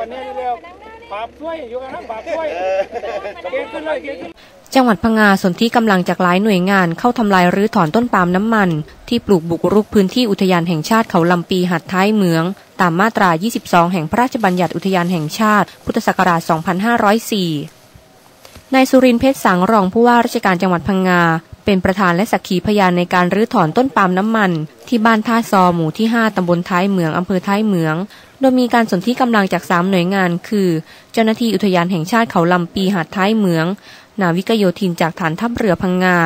ปันนี้เร็วปราบช่วยอยู่กันนะปราบช่วยเก่งขึ้นเลยเก่งขึ้นจังหวัดพังงาสนที่กำลังจากหลายหน่วยงานเข้าทำลายรื้อถอนต้นปาล์มน้ำมัน ที่ปลูกบุกรุกพื้นที่อุทยานแห่งชาติเขาลำปีหัดท้ายเมือง ตามมาตรา 22 แห่งพระราชบัญญัติอุทยานแห่งชาติ พุทธศักราช 2504นายสุรินทร์เพชรสังรองผู้ว่าราชการจังหวัดพังงา เป็นประธานและสักขีพยานในการรื้อถอนต้นปาล์มน้ำมัน ที่บ้านท่าซอหมู่ที่ 5 ตำบลท้ายเมือง อำเภอท้ายเมือง โดยมีการสนที่กำลังจาก 3 หน่วยงาน คือ เจ้าหน้าที่อุทยานแห่งชาติเขาลำปีหาดท้ายเมือง นาวิกโยธินจากฐานทัพเรือพังงา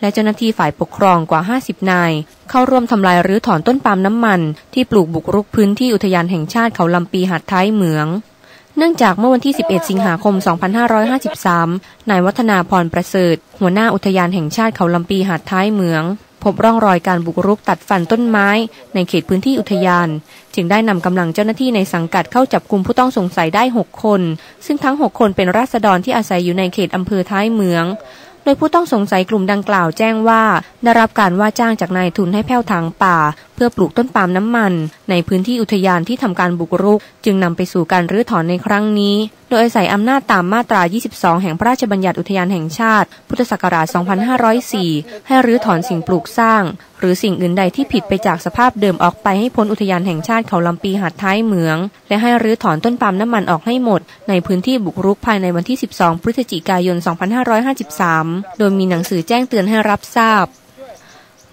และเจ้าหน้าที่ฝ่ายปกครองกว่า 50 นาย เข้าร่วมทำลายรื้อถอนต้นปาล์มน้ำมัน ที่ปลูกบุกรุกพื้นที่อุทยานแห่งชาติเขาลำปีหาดท้ายเมือง เนื่องจากเมื่อวันที่ 11 สิงหาคม 2553 นายวัฒนาพรประเสริฐ หัวหน้าอุทยานแห่งชาติเขาลำปีหาดท้ายเมือง พบร่องรอยการบุกรุกตัดฟันต้นไม้ ในเขตพื้นที่อุทยาน จึงได้นำกำลังเจ้าหน้าที่ในสังกัดเข้าจับกลุ่มผู้ต้องสงสัยได้ 6 คน ซึ่งทั้ง 6 คนเป็นราษฎรที่อาศัยอยู่ในเขตอำเภอท้ายเมืองโดยผู้ต้องสงสัยกลุ่มดังกล่าวแจ้งว่า ได้รับการว่าจ้างจากนายทุนให้แผ้วทางป่าเพื่อปลูกต้นปาล์มน้ำมัน ในพื้นที่อุทยานที่ทำการบุกรุก จึงนำไปสู่การรื้อถอนในครั้งนี้ โดยอาศัยอำนาจตามมาตรา 22 แห่งพระราชบัญญัติอุทยานแห่งชาติ พุทธศักราช 2504 ให้รื้อถอนสิ่งปลูกสร้าง หรือสิ่งอื่นใดที่ผิดไปจากสภาพเดิมออกไปให้พ้นอุทยานแห่งชาติเขาลำปีหาดท้ายเมือง และให้รื้อถอนต้นปาล์มน้ำมันออกให้หมด ในพื้นที่บุกรุกภายในวันที่ 12 พฤศจิกายน 2553 โดยมีหนังสือแจ้งเตือนให้รับทราบ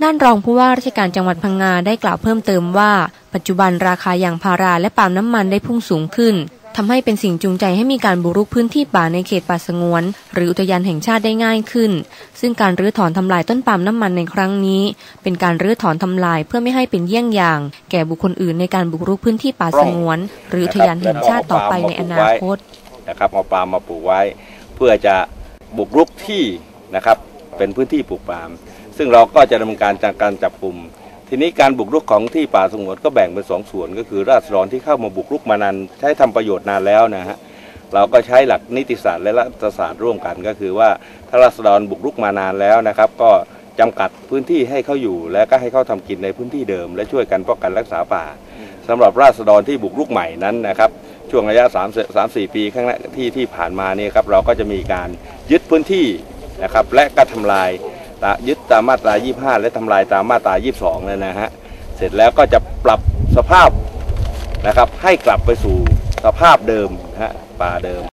ด้านรองผู้ว่าราชการจังหวัดพังงาได้กล่าวเพิ่มเติมว่า ปัจจุบันราคายางพาราและปาล์มน้ำมันได้พุ่งสูงขึ้นทำให้เป็นสิ่งจูงใจให้มีการบุกรุกพื้นที่ป่าในเขตป่าสงวน หรืออุทยานแห่งชาติได้ง่ายขึ้น ซึ่งการรื้อถอนทำลายต้นปาล์มน้ำมันในครั้งนี้ เป็นการรื้อถอนทำลายเพื่อไม่ให้เป็นเยี่ยงอย่าง แก่บุคคลอื่นในการบุกรุกพื้นที่ป่าสงวน หรืออุทยานแห่งชาติต่อไปในอนาคตนะครับเอาปาล์มมาปลูกไว้ เพื่อจะบุกรุกที่นะครับเป็นพื้นที่ปลูกปาล์ม ซึ่งเราก็จะดำเนินการจากการจับกลุ่ม ทีนี้การบุกรุกของที่ป่าสงวนก็แบ่งเป็นสองส่วน ก็คือราษฎรที่เข้ามาบุกรุกมานานใช้ทำประโยชน์นานแล้วนะฮะเราก็ใช้หลักนิติศาสตร์และรัฐศาสตร์ร่วมกันก็คือว่าถ้าราษฎรบุกรุกมานานแล้วนะครับ ก็จำกัดพื้นที่ให้เขาอยู่ และก็ให้เขาทำกินในพื้นที่เดิม และช่วยกันป้องกันรักษาป่าสำหรับราษฎรที่บุกรุกใหม่นั้นนะครับช่วงระยะ3 3 4 ปีข้างหน้าที่ที่ผ่านมาเนี่ยครับเราก็จะมีการยึดพื้นที่นะครับและก็ทำลาย ยึดตามมาตรา 25 และทำลายตามมาตรา 22เลยนนะฮะเสร็จแล้วก็จะปรับสภาพนะครับให้กลับไปสู่สภาพเดิมนะฮะป่าเดิม